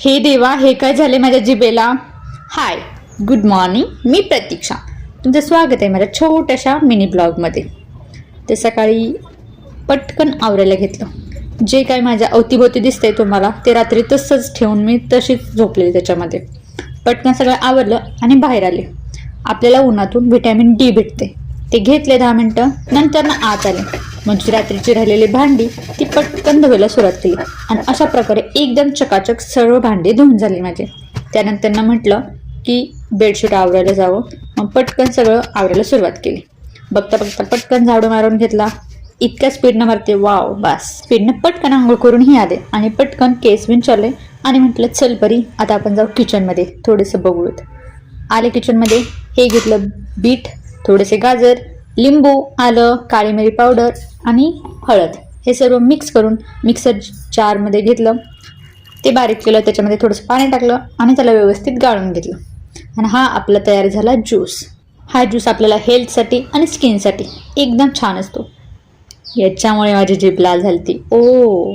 हे देवा हे काय झाले माझ्या जिबेला हाय गुड मॉर्निंग मी प्रतीक्षा. तुमचं स्वागत आहे माझ्या छोट्याशा मिनी ब्लॉगमध्ये ते सकाळी पटकन आवरायला घेतलं. जे काय माझ्या अवतीभोवती दिसतंय तुम्हाला ते रात्री तसंच ठेवून मी तशीच झोपलेली त्याच्यामध्ये. पटकन सगळं आवरलं आणि बाहेर आले. आपल्याला उन्हातून व्हिटॅमिन डी भेटते. ते घेतले दहा मिनटं नंतर ना आत आले. म्हणजे रात्रीची राहिलेली भांडी ती पटकन धुवायला सुरुवात केली. आणि अशा प्रकारे एकदम चकाचक सर्व भांडी धुवून झाली माझे. त्यानंतरनं म्हटलं की बेडशीट आवरायला जावं. मग पटकन सगळं आवरायला सुरुवात केली. बघता बघता पटकन झाडू मारून घेतला. इतक्या स्पीडनं मारते. वाव बास. स्पीडनं पटकन आंघोळ करून ही आले. आणि पटकन केस विंचारले आणि म्हटलं चल बरी आता आपण जाऊ किचनमध्ये थोडंसं बघूयात. आले किचनमध्ये हे घेतलं बीट थोडेसे गाजर लिंबू आलं काळी मिरी पावडर आणि हळद. हे सर्व मिक्स करून मिक्सर जारमध्ये घेतलं. ते बारीक केलं त्याच्यामध्ये थोडंसं पाणी टाकलं आणि त्याला व्यवस्थित गाळून घेतलं. आणि हा आपला तयार झाला ज्यूस हा ज्यूस आपल्याला हेल्थसाठी आणि स्किनसाठी एकदम छान असतो. याच्यामुळे माझी जीभ लाल झाली ती ओ.